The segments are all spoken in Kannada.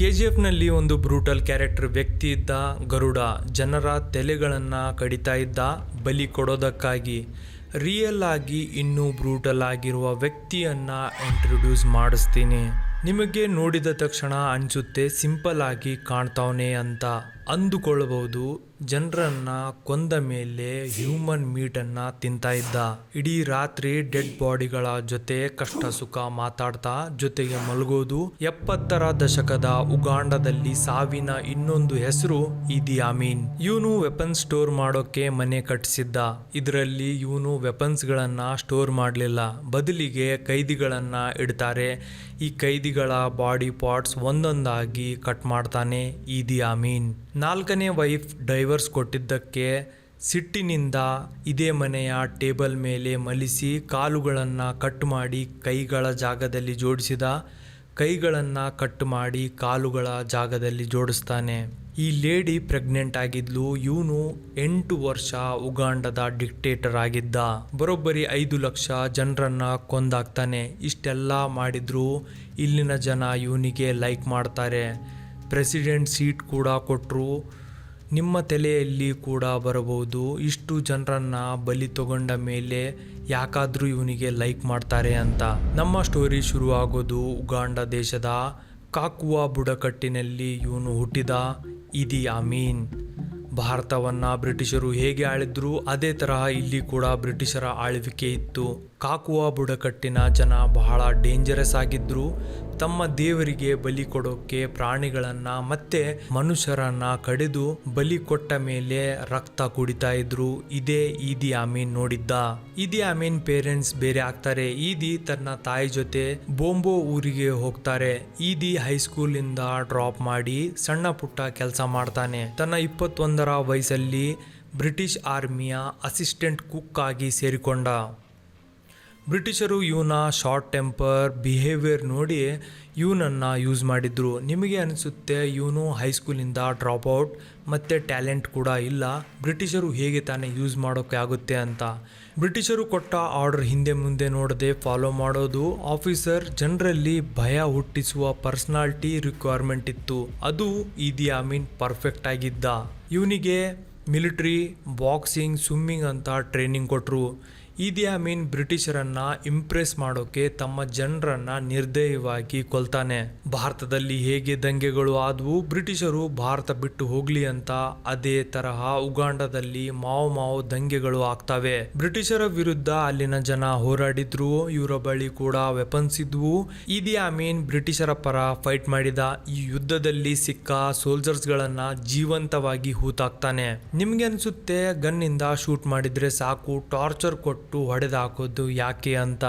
ಕೆ ಜಿ ಎಫ್ನಲ್ಲಿ ಒಂದು ಬ್ರೂಟಲ್ ಕ್ಯಾರೆಕ್ಟರ್ ವ್ಯಕ್ತಿ ಇದ್ದ ಗರುಡ ಜನರ ತಲೆಗಳನ್ನು ಕಡಿತಾ ಇದ್ದ ಬಲಿ ಕೊಡೋದಕ್ಕಾಗಿ ರಿಯಲ್ ಆಗಿ ಇನ್ನೂ ಬ್ರೂಟಲ್ ಆಗಿರುವ ವ್ಯಕ್ತಿಯನ್ನು ಇಂಟ್ರೊಡ್ಯೂಸ್ ಮಾಡಿಸ್ತೀನಿ. ನಿಮಗೆ ನೋಡಿದ ತಕ್ಷಣ ಅನಿಸುತ್ತೆ ಸಿಂಪಲ್ ಆಗಿ ಕಾಣ್ತಾವನೆ ಅಂತ. ಅಂದುಕೊಳ್ಳಬಹುದು ಜನರನ್ನ ಕೊಂದ ಮೇಲೆ ಹ್ಯೂಮನ್ ಮೀಟನ್ನು ತಿಂತಾ ಇದ್ದ. ಇಡೀ ರಾತ್ರಿ ಡೆಡ್ ಬಾಡಿಗಳ ಜೊತೆ ಕಷ್ಟ ಸುಖ ಮಾತಾಡ್ತಾ ಜೊತೆಗೆ ಮಲಗೋದು ಎಪ್ಪತ್ತರ ದಶಕದ ಉಗಾಂಡದಲ್ಲಿ ಸಾವಿನ ಇನ್ನೊಂದು ಹೆಸರು ಇದಿ ಅಮೀನ್ ಇವನು ವೆಪನ್ ಸ್ಟೋರ್ ಮಾಡೋಕೆ ಮನೆ ಕಟ್ಟಿಸಿದ್ದ ಇದರಲ್ಲಿ ಇವನು ವೆಪನ್ಸ್ ಗಳನ್ನ ಸ್ಟೋರ್ ಮಾಡಲಿಲ್ಲ. ಬದಲಿಗೆ ಕೈದಿಗಳನ್ನ ಇಡ್ತಾರೆ. ಈ ಕೈದಿಗಳ ಬಾಡಿ ಪಾರ್ಟ್ಸ್ ಒಂದೊಂದಾಗಿ ಕಟ್ ಮಾಡ್ತಾನೆ ಈದಿ ಅಮೀನ್ ನಾಲ್ಕನೇ ವೈಫ್ ಡೈವರ್ಸ್ ಕೊಟ್ಟಿದ್ದಕ್ಕೆ ಸಿಟ್ಟಿನಿಂದ ಇದೇ ಮನೆಯ ಟೇಬಲ್ ಮೇಲೆ ಮಲಿಸಿ ಕಾಲುಗಳನ್ನು ಕಟ್ ಮಾಡಿ ಕೈಗಳ ಜಾಗದಲ್ಲಿ ಜೋಡಿಸಿದ. ಕೈಗಳನ್ನು ಕಟ್ ಮಾಡಿ ಕಾಲುಗಳ ಜಾಗದಲ್ಲಿ ಜೋಡಿಸ್ತಾನೆ. ಈ ಲೇಡಿ ಪ್ರೆಗ್ನೆಂಟ್ ಆಗಿದ್ಲು. ಇವನು ಎಂಟು ವರ್ಷ ಉಗಾಂಡದ ಡಿಕ್ಟೇಟರ್ ಆಗಿದ್ದ. ಬರೋಬ್ಬರಿ ಐದು ಲಕ್ಷ ಜನರನ್ನ ಕೊಂದಾಕ್ತಾನೆ. ಇಷ್ಟೆಲ್ಲ ಮಾಡಿದ್ರು ಇಲ್ಲಿನ ಜನ ಇವನಿಗೆ ಲೈಕ್ ಮಾಡ್ತಾರೆ. ಪ್ರೆಸಿಡೆಂಟ್ ಸೀಟ್ ಕೂಡ ಕೊಟ್ಟರು ನಿಮ್ಮ ತಲೆಯಲ್ಲಿ ಕೂಡ ಬರಬಹುದು. ಇಷ್ಟು ಜನರನ್ನ ಬಲಿ ತಗೊಂಡ ಮೇಲೆ ಯಾಕಾದರೂ ಇವನಿಗೆ ಲೈಕ್ ಮಾಡ್ತಾರೆ ಅಂತ. ನಮ್ಮ ಸ್ಟೋರಿ ಶುರುವಾಗೋದು ಉಗಾಂಡ ದೇಶದ ಕಾಕುವ ಬುಡಕಟ್ಟಿನಲ್ಲಿ ಇವನು ಹುಟ್ಟಿದ. ಇದಿ ಅಮೀನ್. ಭಾರತವನ್ನು ಬ್ರಿಟಿಷರು ಹೇಗೆ ಆಳಿದ್ರು, ಅದೇ ತರಹ ಇಲ್ಲಿ ಕೂಡ ಬ್ರಿಟಿಷರ ಆಳ್ವಿಕೆ ಇತ್ತು. ಕಾಕುವ ಬುಡಕಟ್ಟಿನ ಜನ ಬಹಳ ಡೇಂಜರಸ್ ಆಗಿದ್ರು. ತಮ್ಮ ದೇವರಿಗೆ ಬಲಿ ಕೊಡೋಕೆ ಪ್ರಾಣಿಗಳನ್ನು ಮತ್ತೆ ಮನುಷ್ಯರನ್ನ ಕಡಿದು ಬಲಿ ಕೊಟ್ಟ ಮೇಲೆ ರಕ್ತ ಕುಡಿತಾ ಇದ್ರು. ಇದೇ ಈದಿ ಆಮೀನ್ ನೋಡಿದ್ದ. ಈದಿ ಆಮೀನ್ ಪೇರೆಂಟ್ಸ್ ಬೇರೆ ಆಗ್ತಾರೆ. ಈದಿ ತನ್ನ ತಾಯಿ ಜೊತೆ ಬೊಂಬೋ ಊರಿಗೆ ಹೋಗ್ತಾರೆ. ಈದಿ ಹೈಸ್ಕೂಲ್ ಇಂದ ಡ್ರಾಪ್ ಮಾಡಿ ಸಣ್ಣ ಪುಟ್ಟ ಕೆಲಸ ಮಾಡ್ತಾನೆ. ತನ್ನ ಇಪ್ಪತ್ತೊಂದರ ವಯಸ್ಸಲ್ಲಿ ಬ್ರಿಟಿಷ್ ಆರ್ಮಿಯ ಅಸಿಸ್ಟೆಂಟ್ ಕುಕ್ ಆಗಿ ಸೇರಿಕೊಂಡ. ಬ್ರಿಟಿಷರು ಇವನ ಶಾರ್ಟ್ ಟೆಂಪರ್ ಬಿಹೇವಿಯರ್ ನೋಡಿ ಇವನನ್ನು ಯೂಸ್ ಮಾಡಿದ್ರು. ನಿಮಗೆ ಅನಿಸುತ್ತೆ ಇವನು ಹೈಸ್ಕೂಲಿಂದ ಡ್ರಾಪ್ ಔಟ್ ಮತ್ತು ಟ್ಯಾಲೆಂಟ್ ಕೂಡ ಇಲ್ಲ. ಬ್ರಿಟಿಷರು ಹೇಗೆ ತಾನೇ ಯೂಸ್ ಮಾಡೋಕ್ಕೆ ಆಗುತ್ತೆ ಅಂತ. ಬ್ರಿಟಿಷರು ಕೊಟ್ಟ ಆರ್ಡರ್ ಹಿಂದೆ ಮುಂದೆ ನೋಡದೆ ಫಾಲೋ ಮಾಡೋದು. ಆಫೀಸರ್ ಜನರಲ್ಲಿ ಭಯ ಹುಟ್ಟಿಸುವ ಪರ್ಸ್ನಾಲ್ಟಿ ರಿಕ್ವೈರ್ಮೆಂಟ್ ಇತ್ತು. ಅದು ಇದಿ ಆಮೀನ್ ಪರ್ಫೆಕ್ಟ್ ಆಗಿದ್ದ. ಇವನಿಗೆ ಮಿಲಿಟ್ರಿ ಬಾಕ್ಸಿಂಗ್ ಸ್ವಿಮ್ಮಿಂಗ್ ಅಂತ ಟ್ರೈನಿಂಗ್ ಕೊಟ್ಟರು ಈದಿ ಅಮೀನ್ ಬ್ರಿಟಿಷರನ್ನ ಇಂಪ್ರೆಸ್ ಮಾಡೋಕೆ ತಮ್ಮ ಜನರನ್ನ ನಿರ್ದಯವಾಗಿ ಕೊಲ್ತಾನೆ. ಭಾರತದಲ್ಲಿ ಹೇಗೆ ದಂಗೆಗಳು ಆದವು, ಬ್ರಿಟಿಷರು ಭಾರತ ಬಿಟ್ಟು ಹೋಗ್ಲಿ ಅಂತ ಅದೇ ತರಹ ಉಗಾಂಡದಲ್ಲಿ ಮಾವು ಮಾವು ದಂಗೆಗಳು ಆಗ್ತವೆ. ಬ್ರಿಟಿಷರ ವಿರುದ್ಧ ಅಲ್ಲಿನ ಜನ ಹೋರಾಡಿದ್ರು, ಇವರ ಬಳಿ ಕೂಡ ವೆಪನ್ಸ್ ಇದ್ವು. ಈದಿ ಅಮೀನ್ ಬ್ರಿಟಿಷರ ಪರ ಫೈಟ್ ಮಾಡಿದ ಈ ಯುದ್ಧದಲ್ಲಿ ಸಿಕ್ಕ ಸೋಲ್ಜರ್ಸ್ ಗಳನ್ನ ಜೀವಂತವಾಗಿ ಹೂತಾಕ್ತಾನೆ. ನಿಮ್ಗೆ ಅನ್ಸುತ್ತೆ ಗನ್ನಿಂದ ಶೂಟ್ ಮಾಡಿದ್ರೆ ಸಾಕು ಟಾರ್ಚರ್ ಕೊಟ್ಟು ಹೊಡೆದು ಹಾಕೋದು ಯಾಕೆ ಅಂತ.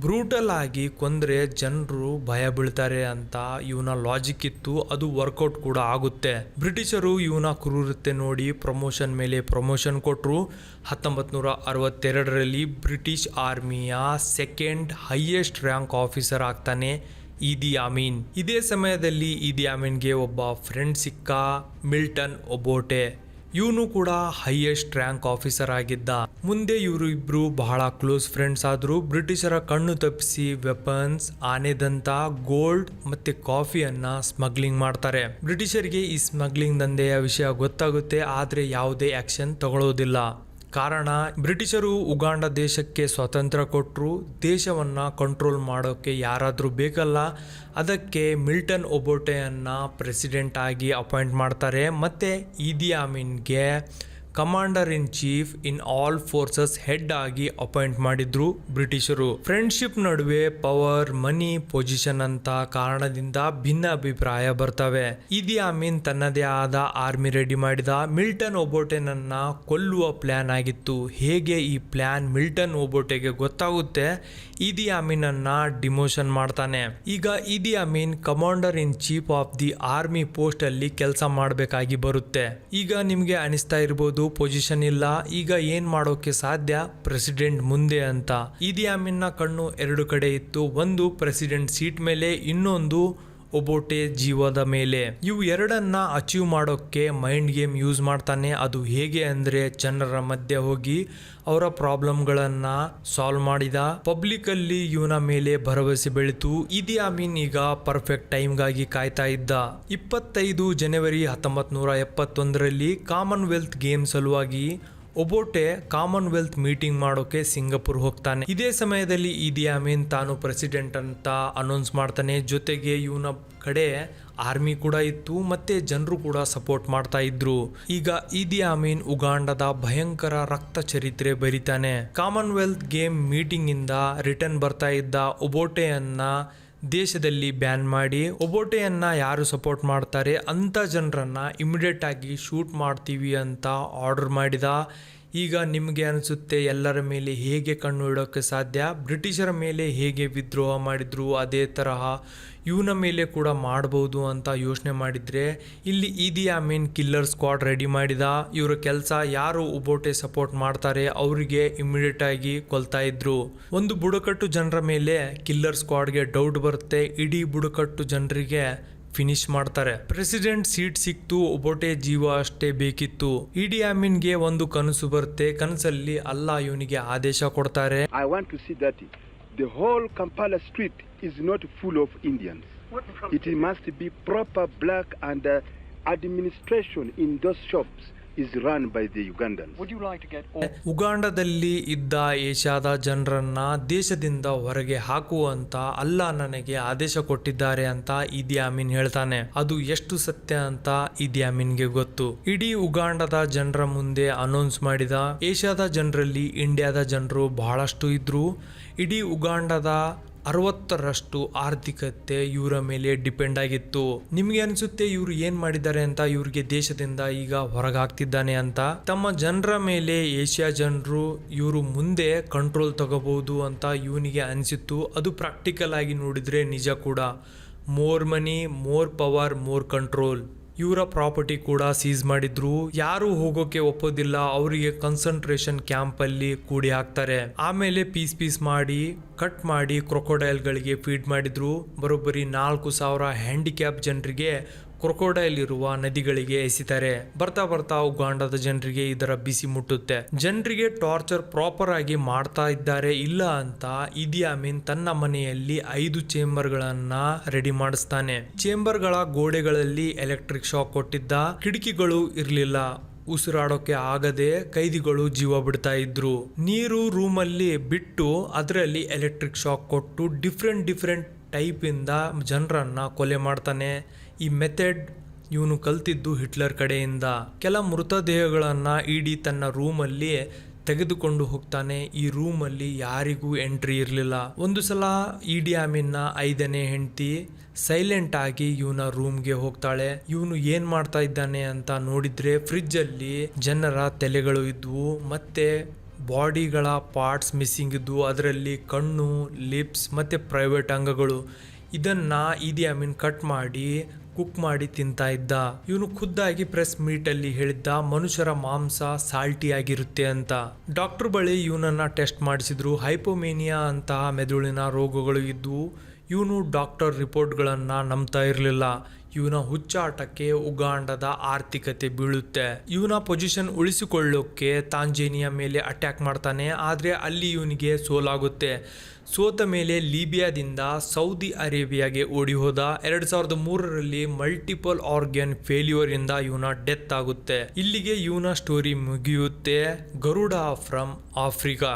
ಬ್ರೂಟಲ್ ಆಗಿ ಕೊಂದರೆ ಜನರು ಭಯ ಬೀಳ್ತಾರೆ ಅಂತ ಇವನ ಲಾಜಿಕ್ ಇತ್ತು, ಅದು ವರ್ಕೌಟ್ ಕೂಡ ಆಗುತ್ತೆ. ಬ್ರಿಟಿಷರು ಇವನ ಕ್ರೂರತೆ ನೋಡಿ ಪ್ರಮೋಷನ್ ಮೇಲೆ ಪ್ರಮೋಷನ್ ಕೊಟ್ಟರು ಹತ್ತೊಂಬತ್ತು ನೂರ ಅರವತ್ತೆರಡರಲ್ಲಿ ಬ್ರಿಟಿಷ್ ಆರ್ಮಿಯ ಸೆಕೆಂಡ್ ಹೈಯೆಸ್ಟ್ ರ್ಯಾಂಕ್ ಆಫೀಸರ್ ಆಗ್ತಾನೆ ಈದಿ ಅಮೀನ್. ಇದೇ ಸಮಯದಲ್ಲಿ ಈದಿ ಅಮೀನ್ಗೆ ಒಬ್ಬ ಫ್ರೆಂಡ್ ಸಿಕ್ಕ ಮಿಲ್ಟನ್ ಒಬೋಟೆ. ಇವನು ಕೂಡ ಹೈಯೆಸ್ಟ್ ರ್ಯಾಂಕ್ ಆಫೀಸರ್ ಆಗಿದ್ದ. ಮುಂದೆ ಇವರು ಇಬ್ರು ಬಹಳ ಕ್ಲೋಸ್ ಫ್ರೆಂಡ್ಸ್ ಆದ್ರು. ಬ್ರಿಟಿಷರ ಕಣ್ಣು ತಪ್ಪಿಸಿ ವೆಪನ್ಸ್ ಆನೆದಂತ ಗೋಲ್ಡ್ ಮತ್ತೆ ಕಾಫಿಯನ್ನ ಸ್ಮಗ್ಲಿಂಗ್ ಮಾಡ್ತಾರೆ. ಬ್ರಿಟಿಷರಿಗೆ ಈ ಸ್ಮಗ್ಲಿಂಗ್ ದಂಧೆಯ ವಿಷಯ ಗೊತ್ತಾಗುತ್ತೆ, ಆದ್ರೆ ಯಾವುದೇ ಆಕ್ಷನ್ ತಗೊಳ್ಳೋದಿಲ್ಲ ಕಾರಣ, ಬ್ರಿಟಿಷರು ಉಗಾಂಡ ದೇಶಕ್ಕೆ ಸ್ವಾತಂತ್ರ್ಯ ಕೊಟ್ಟರು ದೇಶವನ್ನು ಕಂಟ್ರೋಲ್ ಮಾಡೋಕ್ಕೆ ಯಾರಾದರೂ ಬೇಕಲ್ಲ, ಅದಕ್ಕೆ ಮಿಲ್ಟನ್ ಒಬೋಟೆಯನ್ನು ಪ್ರೆಸಿಡೆಂಟ್ ಆಗಿ ಅಪಾಯಿಂಟ್ ಮಾಡ್ತಾರೆ. ಮತ್ತು, Idi commander in chief in all forces head ಆಗಿ ಅಪಾಯಿಂಟ್ ಮಾಡಿದ್ರು ಬ್ರಿಟಿಷರು. ಫ್ರೆಂಡ್ಶಿಪ್ ನಡುವೆ ಪವರ್ ಮನಿ ಪೊಸಿಷನ್ ಅಂತ ಕಾರಣದಿಂದ ಭಿನ್ನ ಅಭಿಪ್ರಾಯ ಬರ್ತವೆ. ಇದಿ ಅಮೀನ್ ತನ್ನದೇ ಆದ ಆರ್ಮಿ ರೆಡಿ ಮಾಡಿದ ಮಿಲ್ಟನ್ ಒಬೋಟೆನನ್ನ ಕೊಲ್ಲುವ ಪ್ಲಾನ್ ಆಗಿತ್ತು. ಹೇಗೆ ಈ ಪ್ಲಾನ್ ಮಿಲ್ಟನ್ ಒಬೋಟೆಗೆ ಗೊತ್ತಾಗುತ್ತೆ? ಇದಿ ಅಮೀನನ್ನ ಡಿಮೋಷನ್ ಮಾಡ್ತಾನೆ. ಈಗ Idi Amin commander in chief of the army post ಅಲ್ಲಿ ಕೆಲಸ ಮಾಡಬೇಕಾಗಿ ಬರುತ್ತೆ. ಈಗ ನಿಮ್ಗೆ ಅನಿಸ್ತಾ ಇರ್ಬೋದು ಪೊಸಿಷನ್ ಇಲ್ಲ. ಈಗ ಏನ್ ಮಾಡೋಕೆ ಸಾಧ್ಯ? ಪ್ರೆಸಿಡೆಂಟ್ ಮುಂದೆ ಅಂತ. ಇದಿಯಾಮಿನ್ನ ಕಣ್ಣು ಎರಡು ಕಡೆ ಇತ್ತು. ಒಂದು ಪ್ರೆಸಿಡೆಂಟ್ ಸೀಟ್ ಮೇಲೆ, ಇನ್ನೊಂದು ಒಬೋಟೆ ಜೀವದ ಮೇಲೆ. ಇವು ಎರಡನ್ನ ಅಚೀವ್ ಮಾಡೋಕ್ಕೆ ಮೈಂಡ್ ಗೇಮ್ ಯೂಸ್ ಮಾಡ್ತಾನೆ. ಅದು ಹೇಗೆ ಅಂದರೆ ಜನರ ಮಧ್ಯೆ ಹೋಗಿ ಅವರ ಪ್ರಾಬ್ಲಮ್ಗಳನ್ನ ಸಾಲ್ವ್ ಮಾಡಿದ. ಪಬ್ಲಿಕ್ ಅಲ್ಲಿ ಇವನ ಮೇಲೆ ಭರವಸೆ ಬೆಳೆತು ಇದಿ ಅಮೀನ್ ಈಗ ಪರ್ಫೆಕ್ಟ್ ಟೈಮ್ಗಾಗಿ ಕಾಯ್ತಾ ಇದ್ದ. ಇಪ್ಪತ್ತೈದು ಜನವರಿ ಹತ್ತೊಂಬತ್ ನೂರ ಎಪ್ಪತ್ತೊಂದರಲ್ಲಿ ಕಾಮನ್ವೆಲ್ತ್ ಗೇಮ್ ಸಲುವಾಗಿ ಒಬೋಟೆ ಕಾಮನ್ವೆಲ್ತ್ ಮೀಟಿಂಗ್ ಮಾಡೋಕೆ ಸಿಂಗಪುರ್ ಹೋಗ್ತಾನೆ. ಇದೇ ಸಮಯದಲ್ಲಿ ಇದಿ ಅಮೀನ್ ತಾನು ಪ್ರೆಸಿಡೆಂಟ್ ಅಂತ ಅನೌನ್ಸ್ ಮಾಡ್ತಾನೆ. ಜೊತೆಗೆ ಇವನ ಕಡೆ ಆರ್ಮಿ ಕೂಡ ಇತ್ತು, ಮತ್ತೆ ಜನರು ಕೂಡ ಸಪೋರ್ಟ್ ಮಾಡ್ತಾ ಇದ್ರು. ಈಗ ಇದಿ ಅಮೀನ್ ಉಗಾಂಡದ ಭಯಂಕರ ರಕ್ತ ಚರಿತ್ರೆ ಬರೀತಾನೆ. ಕಾಮನ್ವೆಲ್ತ್ ಗೇಮ್ ಮೀಟಿಂಗ್ ಇಂದ ರಿಟರ್ನ್ ಬರ್ತಾ ಇದ್ದ ಒಬೋಟೆಯನ್ನ ದೇಶದಲ್ಲಿ ಬ್ಯಾನ್ ಮಾಡಿ ಒಬೋಟೆಯನ್ನು ಯಾರು ಸಪೋರ್ಟ್ ಮಾಡ್ತಾರೆ ಅಂಥ ಜನರನ್ನು ಇಮಿಡಿಯೇಟಾಗಿ ಶೂಟ್ ಮಾಡ್ತೀವಿ ಅಂತ ಆರ್ಡರ್ ಮಾಡಿದ ಈಗ ನಿಮಗೆ ಅನಿಸುತ್ತೆ ಎಲ್ಲರ ಮೇಲೆ ಹೇಗೆ ಕಣ್ಣು ಇಡೋಕ್ಕೆ ಸಾಧ್ಯ? ಬ್ರಿಟಿಷರ ಮೇಲೆ ಹೇಗೆ ವಿದ್ರೋಹ ಮಾಡಿದ್ರು? ಅದೇ ತರಹ ಇವನ ಮೇಲೆ ಕೂಡ ಮಾಡ್ಬೋದು ಅಂತ ಯೋಚನೆ ಮಾಡಿದರೆ, ಇಲ್ಲಿ ಇದಿ ಆ ಮೇನ್ ಕಿಲ್ಲರ್ ಸ್ಕ್ವಾಡ್ ರೆಡಿ ಮಾಡಿದ. ಇವರ ಕೆಲಸ ಯಾರು ಉಬೋಟೆ ಸಪೋರ್ಟ್ ಮಾಡ್ತಾರೆ ಅವರಿಗೆ ಇಮಿಡಿಯೇಟ್ ಆಗಿ ಕೊಲ್ತಾ ಇದ್ರು. ಒಂದು ಬುಡಕಟ್ಟು ಜನರ ಮೇಲೆ ಕಿಲ್ಲರ್ ಸ್ಕ್ವಾಡ್ಗೆ ಡೌಟ್ ಬರುತ್ತೆ. ಇಡೀ ಬುಡಕಟ್ಟು ಜನರಿಗೆ ಫಿನಿಶ್ ಮಾಡ್ತಾರೆ. ಪ್ರೆಸಿಡೆಂಟ್ ಸೀಟ್ ಸಿಕ್ತು ಒಬೋಟೆ ಜೀವ ಅಷ್ಟೇ ಬೇಕಿತ್ತು. ಇಡಿ ಅಮೀನ್ಗೆ ಒಂದು ಕನಸು ಬರುತ್ತೆ ಕನಸಲ್ಲಿ ಅಲ್ಲ ಇವನಿಗೆ ಆದೇಶ ಕೊಡ್ತಾರೆ. I want to see that the whole Kampala street is not full of Indians it must be proper black and administration in those shops is run by the Ugandans. Would you like to get all ಉಗಾಂಡದಲ್ಲಿ ಇದ್ದ ಏಷ್ಯಾದ ಜನರನ್ನ ದೇಶದಿಂದ ಹೊರಗೆ ಹಾಕುವಂತ ಅಲ್ಲ ನನಗೆ ಆದೇಶ ಕೊಟ್ಟಿದ್ದಾರೆ ಅಂತ ಇದಿ ಅಮೀನ್ ಹೇಳ್ತಾನೆ. ಅದು ಎಷ್ಟು ಸತ್ಯ ಅಂತ ಇದಿ ಅಮೀನ್ಗೆ ಗೊತ್ತು. ಇಡೀ ಉಗಾಂಡದ ಜನರ ಮುಂದೆ ಅನೌನ್ಸ್ ಮಾಡಿದ ಏಷ್ಯಾದ ಜನರಲ್ಲಿ ಇಂಡಿಯಾದ ಜನರು ಬಹಳಷ್ಟು ಇದ್ರು. ಇಡೀ ಉಗಾಂಡದ ಅರವತ್ತರಷ್ಟು ಆರ್ಥಿಕತೆ ಇವರ ಮೇಲೆ ಡಿಪೆಂಡ್ ಆಗಿತ್ತು. ನಿಮ್ಗೆ ಅನಿಸುತ್ತೆ ಇವ್ರು ಏನ್ ಮಾಡಿದ್ದಾರೆ ಅಂತ ಇವ್ರಿಗೆ ದೇಶದಿಂದ ಈಗ ಹೊರಗಾಗ್ತಿದ್ದಾನೆ ಅಂತ? ತಮ್ಮ ಜನರ ಮೇಲೆ ಏಷ್ಯಾ ಜನರು ಇವರು ಮುಂದೆ ಕಂಟ್ರೋಲ್ ತಗೋಬಹುದು ಅಂತ ಇವನಿಗೆ ಅನಿಸಿತ್ತು. ಅದು ಪ್ರಾಕ್ಟಿಕಲ್ ಆಗಿ ನೋಡಿದ್ರೆ ನಿಜ ಕೂಡ. More money more power more control ಇವರ ಪ್ರಾಪರ್ಟಿ ಕೂಡ ಸೀಸ್ ಮಾಡಿದ್ರು. ಯಾರು ಹೋಗೋಕೆ ಒಪ್ಪೋದಿಲ್ಲ. ಅವರಿಗೆ ಕನ್ಸಂಟ್ರೇಷನ್ ಕ್ಯಾಂಪ್ ಅಲ್ಲಿ ಕೂಡಿ ಹಾಕ್ತಾರೆ. ಆಮೇಲೆ ಪೀಸ್ ಪೀಸ್ ಮಾಡಿ ಕಟ್ ಮಾಡಿ ಕ್ರೊಕೊಡೈಲ್ಗಳಿಗೆ ಫೀಡ್ ಮಾಡಿದ್ರು. ಬರೋಬ್ಬರಿ ನಾಲ್ಕು ಸಾವಿರ ಹ್ಯಾಂಡಿಕ್ಯಾಪ್ ಜನರಿಗೆ ಕ್ರೊಕೊಡೈಲ್ ನದಿಗಳಿಗೆ ಎಸಿತಾರೆ. ಬರ್ತಾ ಬರ್ತಾ ಉಗಾಂಡದ ಜನರಿಗೆ ಇದರ ಬಿಸಿ ಮುಟ್ಟುತ್ತೆ. ಜನರಿಗೆ ಟಾರ್ಚರ್ ಪ್ರಾಪರ್ ಆಗಿ ಮಾಡ್ತಾ ಇದ್ದಾರೆ, ಇಲ್ಲ ಅಂತ ಇದಿ ಅಮೀನ್ ತನ್ನ ಮನೆಯಲ್ಲಿ ಐದು ಚೇಂಬರ್ ಗಳನ್ನ ರೆಡಿ ಮಾಡಿಸ್ತಾನೆ. ಚೇಂಬರ್ಗಳ ಗೋಡೆಗಳಲ್ಲಿ ಎಲೆಕ್ಟ್ರಿಕ್ ಶಾಕ್ ಕೊಟ್ಟಿದ್ದ, ಕಿಟಕಿಗಳು ಇರಲಿಲ್ಲ. ಉಸಿರಾಡೋಕೆ ಆಗದೆ ಕೈದಿಗಳು ಜೀವ ಬಿಡ್ತಾ ಇದ್ರು. ನೀರು ರೂಮಲ್ಲಿ ಬಿಟ್ಟು ಅದರಲ್ಲಿ ಎಲೆಕ್ಟ್ರಿಕ್ ಶಾಕ್ ಕೊಟ್ಟು ಡಿಫ್ರೆಂಟ್ ಡಿಫ್ರೆಂಟ್ ಟೈಪ್ ಇಂದ ಜನರನ್ನ ಕೊಲೆ ಮಾಡ್ತಾನೆ. ಈ ಮೆಥಡ್ ಇವನು ಕಲ್ತಿದ್ದು ಹಿಟ್ಲರ್ ಕಡೆಯಿಂದ. ಕೆಲ ಮೃತದೇಹಗಳನ್ನು ಇಡೀ ತನ್ನ ರೂಮಲ್ಲಿ ತೆಗೆದುಕೊಂಡು ಹೋಗ್ತಾನೆ. ಈ ರೂಮಲ್ಲಿ ಯಾರಿಗೂ ಎಂಟ್ರಿ ಇರಲಿಲ್ಲ. ಒಂದು ಸಲ ಇಡಿ ಅಮೀನ್ನ ಐದನೇ ಹೆಂಡತಿ ಸೈಲೆಂಟ್ ಆಗಿ ಇವನ ರೂಮ್ಗೆ ಹೋಗ್ತಾಳೆ. ಇವನು ಏನ್ ಮಾಡ್ತಾ ಇದ್ದಾನೆ ಅಂತ ನೋಡಿದ್ರೆ ಫ್ರಿಜ್ ಅಲ್ಲಿ ಜನರ ತಲೆಗಳು ಇದ್ವು. ಮತ್ತೆ ಬಾಡಿಗಳ ಪಾರ್ಟ್ಸ್ ಮಿಸ್ಸಿಂಗ್ ಇದ್ವು. ಅದರಲ್ಲಿ ಕಣ್ಣು, ಲಿಪ್ಸ್ ಮತ್ತು ಪ್ರೈವೇಟ್ ಅಂಗಗಳು. ಇದನ್ನು ಇದಿ ಅಮೀನ್ ಕಟ್ ಮಾಡಿ ಕುಕ್ ಮಾಡಿ ತಿಂತಾ ಇದ್ದ. ಇವನು ಖುದ್ದಾಗಿ ಪ್ರೆಸ್ ಮೀಟ್ ಅಲ್ಲಿ ಹೇಳಿದ್ದ, ಮನುಷ್ಯರ ಮಾಂಸ ಸಾಲ್ಟಿ ಆಗಿರುತ್ತೆ ಅಂತ. ಡಾಕ್ಟರ್ ಬಳಿ ಇವನನ್ನ ಟೆಸ್ಟ್ ಮಾಡಿಸಿದ್ರು. ಹೈಪೋಮೇನಿಯಾ ಅಂತಹ ಮೆದುಳಿನ ರೋಗಗಳು ಇದ್ವು ಇವನು ಡಾಕ್ಟರ್ ರಿಪೋರ್ಟ್ಗಳನ್ನು ನಂಬ್ತಾ ಇರಲಿಲ್ಲ. ಇವನ ಹುಚ್ಚಾಟಕ್ಕೆ ಉಗಾಂಡದ ಆರ್ಥಿಕತೆ ಬೀಳುತ್ತೆ. ಇವನ ಪೊಸಿಷನ್ ಉಳಿಸಿಕೊಳ್ಳೋಕ್ಕೆ ತಾಂಜೇನಿಯಾ ಮೇಲೆ ಅಟ್ಯಾಕ್ ಮಾಡ್ತಾನೆ, ಆದರೆ ಅಲ್ಲಿ ಇವನಿಗೆ ಸೋಲಾಗುತ್ತೆ. ಸೋತ ಮೇಲೆ ಲೀಬಿಯಾದಿಂದ ಸೌದಿ ಅರೇಬಿಯಾಗೆ ಓಡಿ ಹೋದ ಎರಡು ಸಾವಿರದ ಮೂರರಲ್ಲಿ ಮಲ್ಟಿಪಲ್ ಆರ್ಗ್ಯಾನ್ ಫೇಲ್ಯೂರ್ ಇಂದ ಇವನ ಡೆತ್ ಆಗುತ್ತೆ. ಇಲ್ಲಿಗೆ ಇವನ ಸ್ಟೋರಿ ಮುಗಿಯುತ್ತೆ. Garuda from Africa.